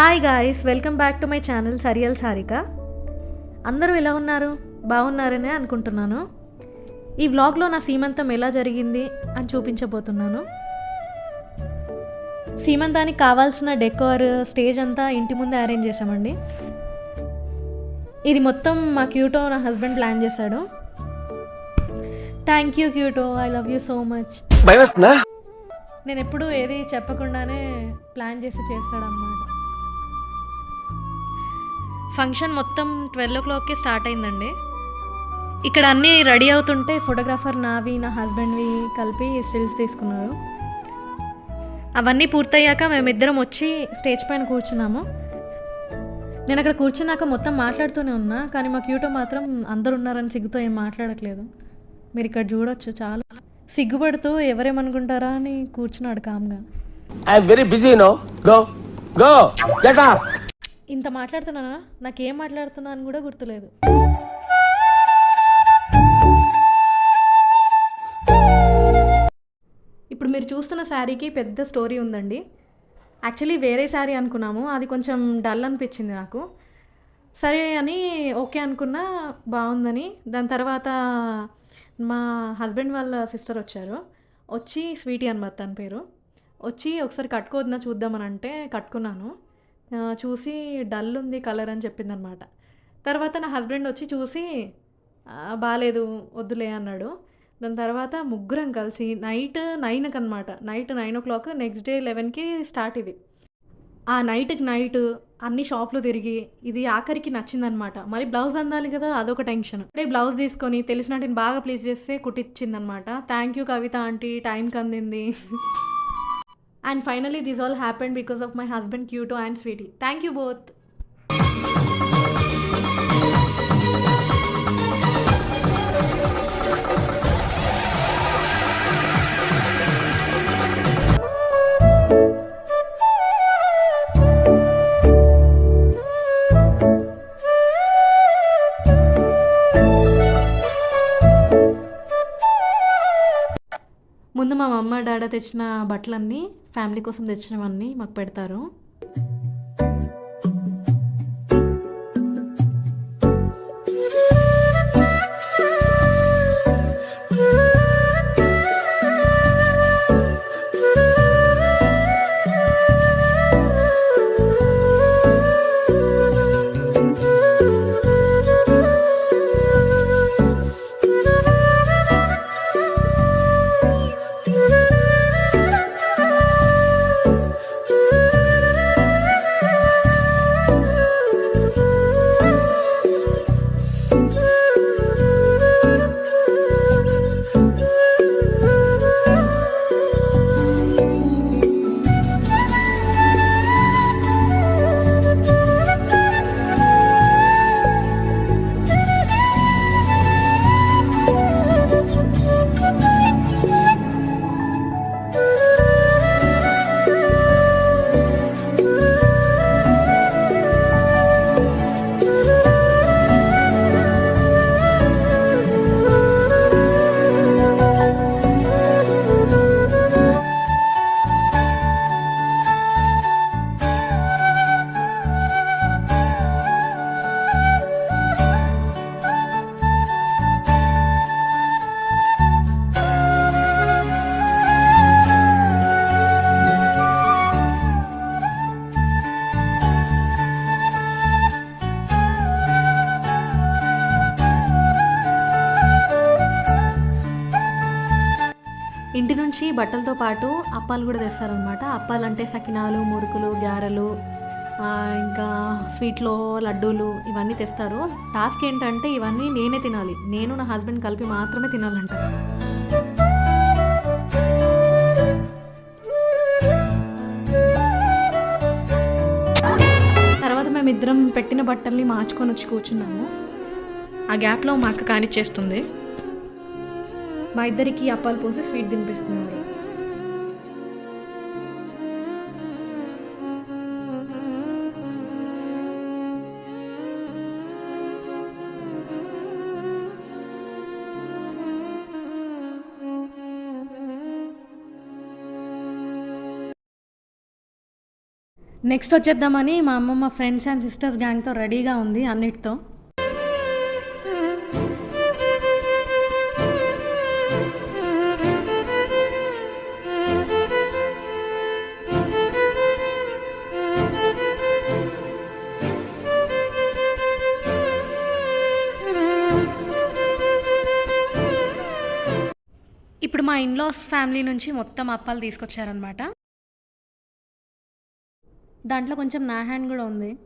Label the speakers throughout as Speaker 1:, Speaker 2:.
Speaker 1: Hi guys welcome back to my channel surreal Sarika అందరూ ఎలా ఉన్నారు? బాగున్నారనే అనుకుంటున్నాను. ఈ వ్లాగ్లో నా సీమంతం ఎలా జరిగింది అని చూపించబోతున్నాను. సీమంతానికి కావాల్సిన డెకోర్ స్టేజ్ అంతా ఇంటి ముందే అరేంజ్ చేసామండి ఇది మొత్తం మా క్యూటో నా హస్బెండ్ ప్లాన్ చేశాడు. Thank you క్యూటో I love you so much నేను ఎప్పుడు ఏది చెప్పకుండానే ప్లాన్ చేసి చేస్తాడన్నమాట. ఫంక్షన్ మొత్తం ట్వెల్వ్ ఓ క్లాక్కి స్టార్ట్ అయిందండి. ఇక్కడ అన్నీ రెడీ అవుతుంటే ఫోటోగ్రాఫర్ నావి నా హస్బెండ్వి కలిపి స్టిల్స్ తీసుకున్నారు. అవన్నీ పూర్తయ్యాక మేమిద్దరం వచ్చి స్టేజ్ పైన కూర్చున్నాము. నేను అక్కడ కూర్చున్నాక మొత్తం మాట్లాడుతూనే ఉన్నా కానీ మా క్యూటో మాత్రం అందరు ఉన్నారని సిగ్గుతో ఏం మాట్లాడట్లేదు. మీరు ఇక్కడ చూడొచ్చు చాలా సిగ్గుపడుతూ ఎవరేమనుకుంటారా అని కూర్చున్నాడు కామ్గా.
Speaker 2: I'm very busy no go go get off
Speaker 1: ఇంత మాట్లాడుతున్నానా? నాకేం మాట్లాడుతున్నా అని కూడా గుర్తులేదు. ఇప్పుడు మీరు చూస్తున్న శారీకి పెద్ద స్టోరీ ఉందండి. యాక్చువల్లీ వేరే శారీ అనుకున్నాము. అది కొంచెం డల్ అనిపించింది నాకు. సరే అని ఓకే అనుకున్నా బాగుందని. దాని తర్వాత మా హస్బెండ్ వాళ్ళ సిస్టర్ వచ్చారు. వచ్చి స్వీటీ అనమాట తన పేరు. వచ్చి ఒకసారి కట్టుకోవద్దా చూద్దామని అంటే కట్టుకున్నాను. చూసి డల్ ఉంది కలర్ అని చెప్పిందనమాట. తర్వాత నా హస్బెండ్ వచ్చి చూసి బాగాలేదు వద్దులే అన్నాడు. దాని తర్వాత ముగ్గురం కలిసి నైట్ నైన్కి అనమాట night nine o'clock next day లెవెన్కి స్టార్ట్ ఇది. ఆ నైట్కి నైట్ అన్ని షాప్లు తిరిగి ఇది ఆఖరికి నచ్చిందనమాట. మరి బ్లౌజ్ అందాలి కదా అదొక టెన్షన్. అంటే బ్లౌజ్ తీసుకొని తెలిసినట్టు బాగా ప్లీజ్ చేస్తే కుట్టించిందనమాట థ్యాంక్ యూ కవిత ఆంటీ టైంకి అందింది. And finally this all happened because of my husband క్యూటో and sweetie thank you both ముందు మా అమ్మ డాడా తెచ్చిన బట్టలన్నీ ఫ్యామిలీ కోసం తెచ్చినవన్నీ మాకు పెడతారు. బట్టలతో పాటు అప్పాలు కూడా తెస్తారనమాట అప్పాలు అంటే సకినాలు మురుకులు గారెలు ఇంకా స్వీట్లో లడ్డూలు ఇవన్నీ తెస్తారు. టాస్క్ ఏంటంటే ఇవన్నీ నేనే తినాలి. నేను నా హస్బెండ్ కలిపి మాత్రమే తినాలంట. తర్వాత మేమిద్దరం పెట్టిన బట్టల్ని మార్చుకొని వచ్చి కూర్చున్నాము. ఆ గ్యాప్లో మా అక్క కానిచ్చేస్తుంది. మా ఇద్దరికి అప్పాలు పోసి స్వీట్ తినిపిస్తున్నారు. నెక్స్ట్ వచ్చేద్దామని మా అమ్మమ్మ ఫ్రెండ్స్ అండ్ సిస్టర్స్ గ్యాంగ్తో రెడీగా ఉంది అన్నిటితో. ఇప్పుడు మా ఇన్లాస్ ఫ్యామిలీ నుంచి మొత్తం అప్పాలు తీసుకొచ్చారనమాట దాంట్లో కొంచెం నా హ్యాండ్ కూడా ఉంది.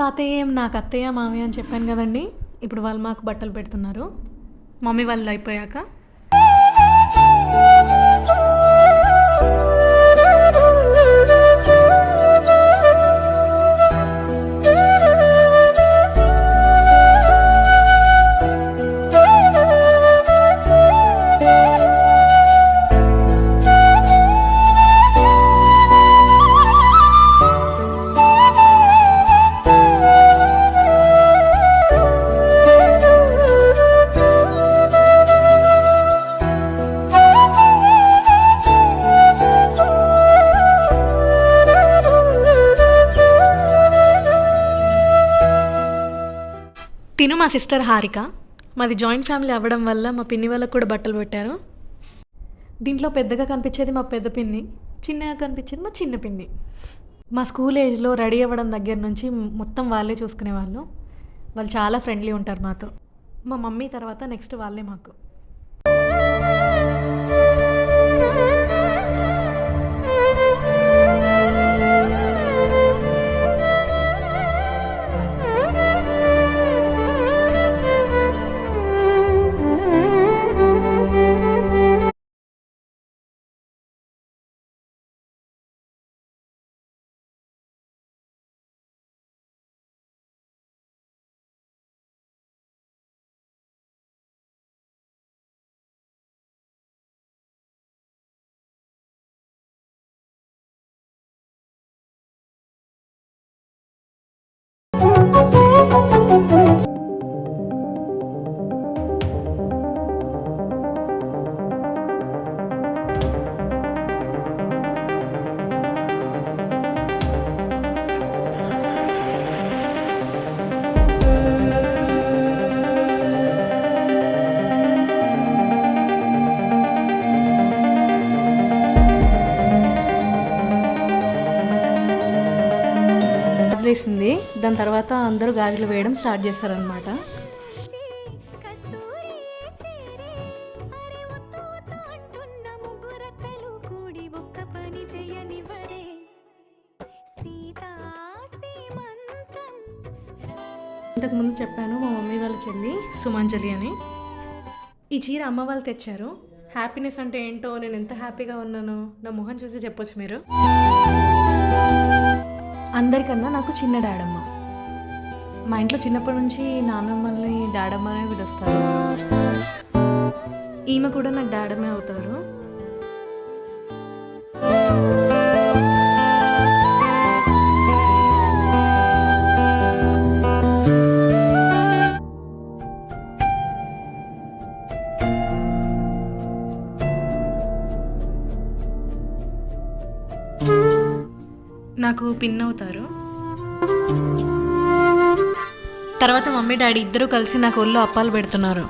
Speaker 1: తాతయ్య ఏం నాకు అత్తయ్య మామయ్య అని చెప్పాను కదండి. ఇప్పుడు వాళ్ళు మాకు బట్టలు పెడుతున్నారు. మమ్మీ వాళ్ళు అయిపోయాక. తిను మా సిస్టర్ హారిక. మాది జాయింట్ ఫ్యామిలీ అవ్వడం వల్ల మా పిన్ని వాళ్ళకు కూడా బట్టలు పెట్టారు. దీంట్లో పెద్దగా కనిపించేది మా పెద్ద పిన్ని చిన్నగా కనిపించేది మా చిన్న పిన్ని. మా స్కూల్ ఏజ్లో రెడీ అవ్వడం దగ్గర నుంచి మొత్తం వాళ్ళే చూసుకునేవాళ్ళు వాళ్ళు చాలా ఫ్రెండ్లీ ఉంటారు మాతో. మా మమ్మీ తర్వాత నెక్స్ట్ వాళ్ళే మాకు. వేసింది దాని తర్వాత అందరూ గాజులు వేయడం స్టార్ట్ చేశారనమాట
Speaker 3: సీతా
Speaker 1: ఇంతకుముందు చెప్పాను మా మమ్మీ వాళ్ళ చెల్లి సుమాంజలి అని. ఈ చీర అమ్మ వాళ్ళు తెచ్చారు. హ్యాపీనెస్ అంటే ఏంటో నేను ఎంత హ్యాపీగా ఉన్నానో నా మొహం చూసి చెప్పొచ్చు మీరు. అందరికన్నా నాకు చిన్న డాడమ్మ. మా ఇంట్లో చిన్నప్పటి నుంచి నాన్నమ్మల్ని డాడమ్మనే పిలుస్తారు ఈమె కూడా నాకు డాడమ్మే అవుతారు. నాకు పిన్ అవుతారు. తర్వాత మమ్మీ డాడీ ఇద్దరు కలిసి నాకు ఒళ్ళు అప్పాలు పెడుతున్నారు.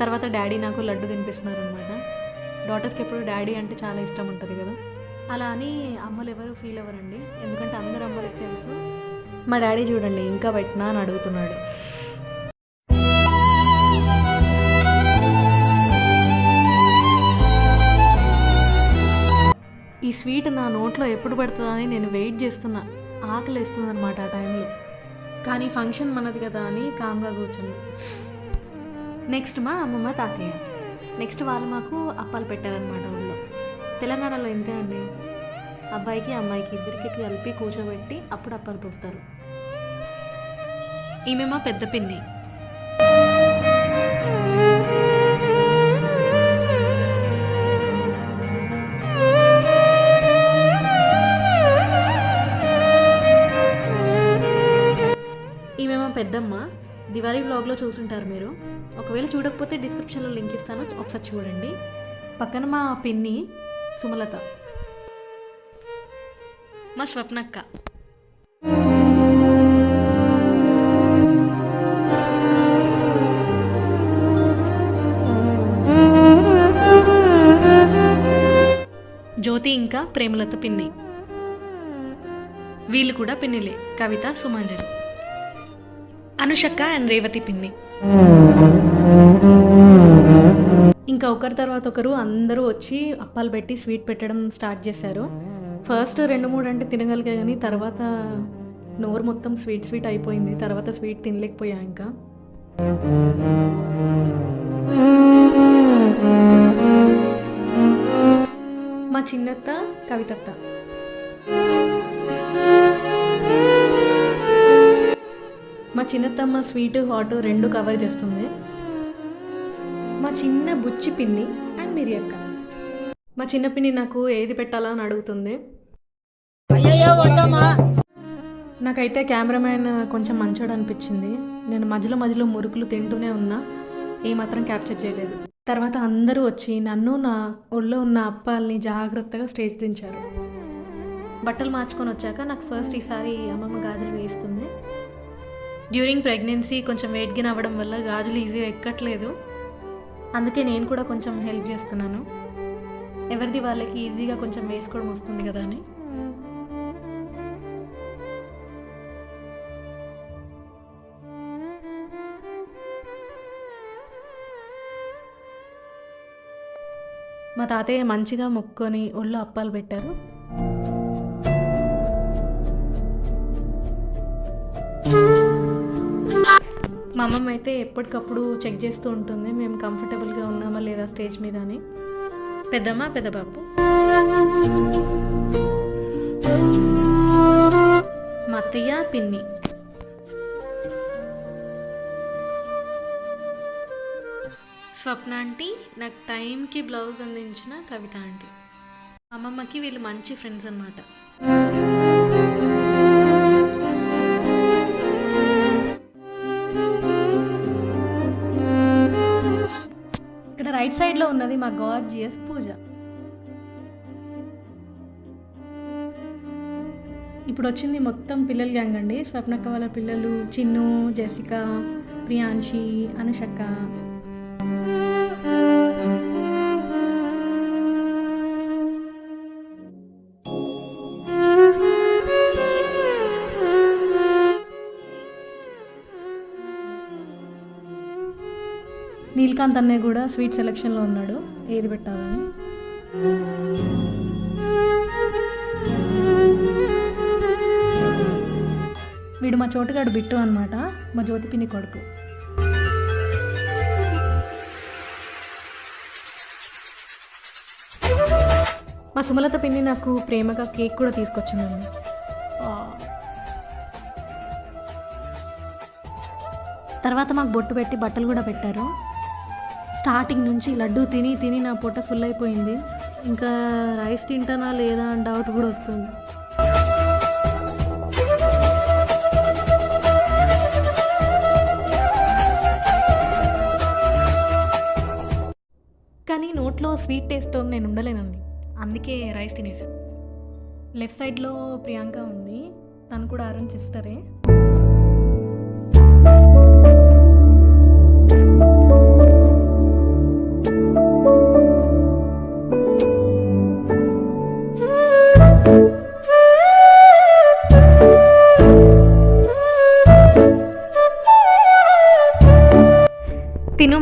Speaker 1: తర్వాత డాడీ నాకు లడ్డు తినిపిస్తున్నారు. డాటర్స్కి ఎప్పుడు డాడీ అంటే చాలా ఇష్టం ఉంటుంది కదా. అలా అని అమ్మలు ఎవరు ఫీల్ అవ్వరండి. ఎందుకంటే అందరు అమ్మలకి తెలుసు. మా డాడీ చూడండి ఇంకా పెట్టినా అని అడుగుతున్నాడు. ఈ స్వీట్ నా నోట్లో ఎప్పుడు పడుతుందని నేను వెయిట్ చేస్తున్నా. ఆకలి వేస్తుంది అనమాట ఆ టైంలో కానీ ఫంక్షన్ మనది కదా అని కామ్గా కూర్చున్నా. నెక్స్ట్ మా అమ్మమ్మ తాతయ్య. నెక్స్ట్ వాళ్ళు మాకు అప్పాలు పెట్టారనమాట వాళ్ళు తెలంగాణలో ఇంతే అండి. అబ్బాయికి అమ్మాయికి ఇద్దరికి కలిపి కూర్చోబెట్టి అప్పుడు అప్పాలు పోస్తారు. ఈమె మా పెద్ద పిన్ని. దివాళీ బ్లాగ్లో చూసుంటారు మీరు. ఒకవేళ చూడకపోతే డిస్క్రిప్షన్లో లింక్ ఇస్తాను. ఒకసారి చూడండి. పక్కన మా పిన్ని సుమలత. మా స్వప్నక్క. జ్యోతి ఇంకా ప్రేమలత పిన్ని. వీళ్ళు కూడా పిన్నిలే. కవిత సుమాంజలి. అనుషక్క అండ్ రేవతి పిన్ని. ఇంకా ఒకరి తర్వాత ఒకరు అందరూ వచ్చి అప్పాలు పెట్టి స్వీట్ పెట్టడం స్టార్ట్ చేశారు. ఫస్ట్ రెండు మూడు అంటే తినగలిగా కానీ తర్వాత నోరు మొత్తం స్వీట్ స్వీట్ అయిపోయింది. తర్వాత స్వీట్ తినలేకపోయా ఇంకా. మా చిన్నత్త కవితత్త. మా చిన్నత్తమ్మ స్వీట్ హాట్ రెండు కవర్ చేస్తుంది. మా చిన్న బుచ్చి పిన్ని అండ్ మిరి అక్క. మా చిన్న పిన్ని నాకు ఏది పెట్టాలా అని అడుగుతుంది. నాకైతే కెమెరామ్యాన్ కొంచెం మంచోడు అనిపించింది. నేను మధ్యలో మధ్యలో మురుకులు తింటూనే ఉన్నా. ఏమాత్రం క్యాప్చర్ చేయలేదు. తర్వాత అందరూ వచ్చి నన్ను నా ఒళ్ళో ఉన్న అప్పాల్ని జాగ్రత్తగా స్టేజ్ దించారు. బట్టలు మార్చుకొని వచ్చాక నాకు ఫస్ట్ ఈసారి అమ్మమ్మ గాజులు వేయిస్తుంది డ్యూరింగ్ ప్రెగ్నెన్సీ కొంచెం వెయిట్ గెయిన్ అవ్వడం వల్ల గాజులు ఈజీగా ఎక్కట్లేదు. అందుకే నేను కూడా కొంచెం హెల్ప్ చేస్తున్నాను. ఎవరిది వాళ్ళకి ఈజీగా కొంచెం వేసుకోవడం వస్తుంది కదా అని. మా తాతయ్య మంచిగా మొక్కొని ఒళ్ళు అప్పాలు పెట్టారు. మా అమ్మమ్మ అయితే ఎప్పటికప్పుడు చెక్ చేస్తూ ఉంటుంది మేము కంఫర్టబుల్గా ఉన్నామా లేదా స్టేజ్ మీద అని పెద్దమ్మ పెద్ద బాబు. మా అత్తయ్య పిన్ని. స్వప్న ఆంటీ నాకు టైంకి బ్లౌజ్ అందించిన కవిత ఆంటీ. అమ్మమ్మకి వీళ్ళు మంచి ఫ్రెండ్స్ అన్నమాట. రైట్ సైడ్లో ఉన్నది మా గార్జియస్ పూజ. ఇప్పుడు వచ్చింది మొత్తం పిల్లలు గ్యాంగ్ అండి. స్వప్నక్క వాళ్ళ పిల్లలు చిన్ను జెసిక ప్రియాంషి అనుషక్క. నీల్కాంత్ అన్నయ్య కూడా స్వీట్ సెలెక్షన్లో ఉన్నాడు. ఏది పెట్టాలని? వీడు మా చోటుగాడు బిట్టు అనమాట మా జ్యోతి పిన్ని కొడుకు. మా సుమలత పిన్ని నాకు ప్రేమగా కేక్ కూడా తీసుకొచ్చిందండి. తర్వాత మాకు బొట్టు పెట్టి బట్టలు కూడా పెట్టారు. స్టార్టింగ్ నుంచి లడ్డు తిని తిని నా పొట్ట ఫుల్ అయిపోయింది. ఇంకా రైస్ తింటానా లేదా అని డౌట్ కూడా వస్తుంది. కానీ నోట్లో స్వీట్ టేస్ట్ నేను ఉండలేనండి. అందుకే రైస్ తినేసాను లెఫ్ట్ సైడ్లో ప్రియాంక ఉంది. తను కూడా అరుణ్ సిస్టరే.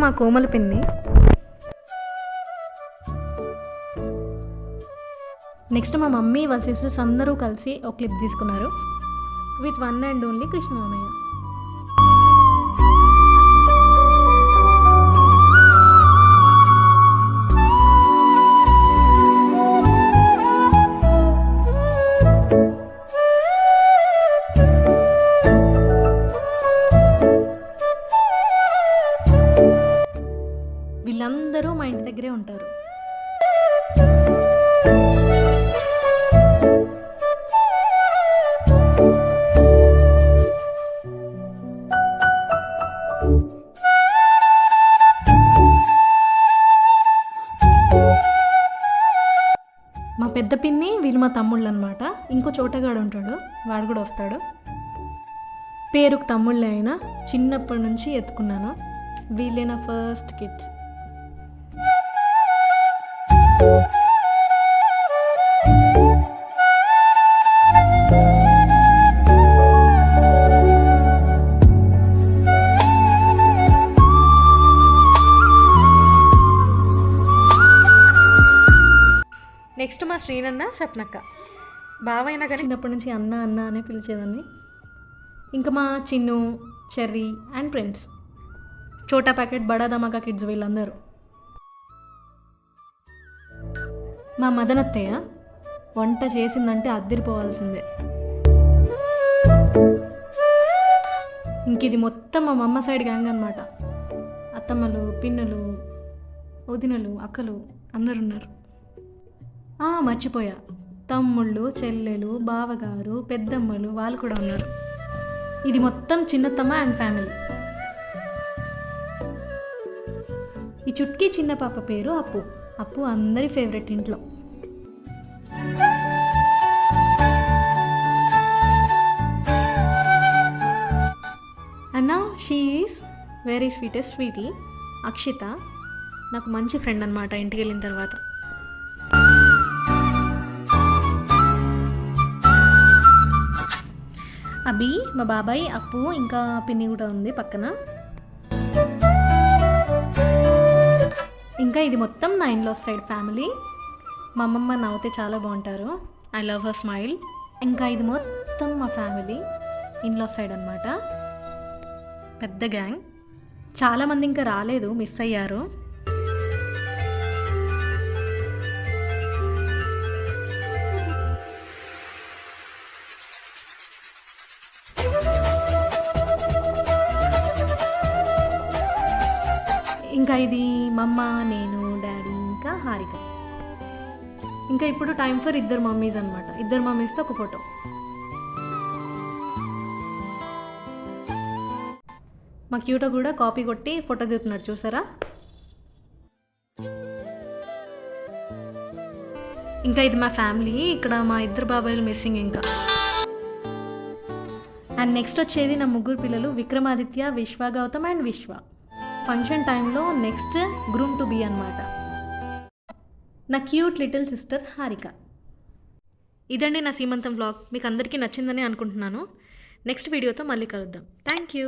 Speaker 1: మా కోమల పిన్ని. నెక్స్ట్ మా మమ్మీ వాళ్ళ సిస్టర్స్ అందరూ కలిసి ఒక క్లిప్ తీసుకున్నారు. విత్ వన్ అండ్ ఓన్లీ కృష్ణమామయ్య. అందరూ మా ఇంటి దగ్గరే ఉంటారు. మా పెద్ద పిన్ని వీళ్ళు మా తమ్ముళ్ళు అనమాట ఇంకో చోటగాడు ఉంటాడు వాడు కూడా వస్తాడు. పేరుకు తమ్ముళ్ళే అయినా చిన్నప్పటి నుంచి ఎత్తుకున్నాను. వీళ్ళే నా ఫస్ట్ కిడ్స్ నెక్స్ట్ మా శ్రీనన్న స్వప్నక్క. బావైనా కానీ చిన్నప్పటి నుంచి అన్న అన్న అనే పిలిచేదాన్ని. ఇంకా మా చిన్ను చెర్రీ అండ్ ఫ్రెండ్స్. చోటా ప్యాకెట్ బడా ధమాకా కిడ్స్ వీళ్ళందరూ. మా మదనత్తయ్య వంట చేసిందంటే అద్దరిపోవాల్సిందే. ఇంక ఇది మొత్తం మా మమ్మ సైడ్ గ్యాంగ్ అనమాట అత్తమ్మలు పిన్నలు వదినలు అక్కలు అందరు ఉన్నారు మర్చిపోయా. తమ్ముళ్ళు చెల్లెలు బావగారు పెద్దమ్మలు వాళ్ళు కూడా ఉన్నారు. ఇది మొత్తం చిన్నత్తమ్మ అండ్ ఫ్యామిలీ. ఈ చుట్కీ చిన్న పాప పేరు అప్పు. అప్పు అందరి ఫేవరెట్ ఇంట్లో. అన్న she is very sweetest sweetie Akshitha నాకు మంచి ఫ్రెండ్ అనమాట ఇంటికి వెళ్ళిన తర్వాత. అభి మా బాబాయ్ అప్పు ఇంకా పిన్ని కూడా ఉంది పక్కన. ఇంకా ఇది మొత్తం నా ఇన్లో సైడ్ ఫ్యామిలీ మా అమ్మమ్మ నవ్వుతే చాలా బాగుంటారు. ఐ లవ్ హర్ స్మైల్ ఇంకా ఇది మొత్తం మా ఫ్యామిలీ ఇన్లో సైడ్ అనమాట పెద్ద గ్యాంగ్ చాలామంది ఇంకా రాలేదు మిస్ అయ్యారు. మమ్మ నేను డాడీ ఇంకా హారిక. ఇంకా ఇప్పుడు టైం ఫర్ ఇద్దరు మమ్మీస్ అనమాట ఇద్దరు మమ్మీస్తో ఒక ఫోటో. మా క్యూటో కూడా కాపీ కొట్టి ఫోటో దిగుతున్నాడు చూసారా? ఇంకా ఇది మా ఫ్యామిలీ ఇక్కడ మా ఇద్దరు బాబాయిలు మిస్సింగ్ ఇంకా. అండ్ నెక్స్ట్ వచ్చేది నా ముగ్గురు పిల్లలు విక్రమాదిత్య విశ్వ గౌతమ్ అండ్ విశ్వ. ఫంక్షన్ టైంలో నెక్స్ట్ గ్రూమ్ టు బీ అనమాట నా క్యూట్ లిటిల్ సిస్టర్ హారిక. ఇదండి నా సీమంతం వ్లాగ్. మీకు అందరికీ నచ్చిందని అనుకుంటున్నాను. నెక్స్ట్ వీడియోతో మళ్ళీ కలుద్దాం. Thank you.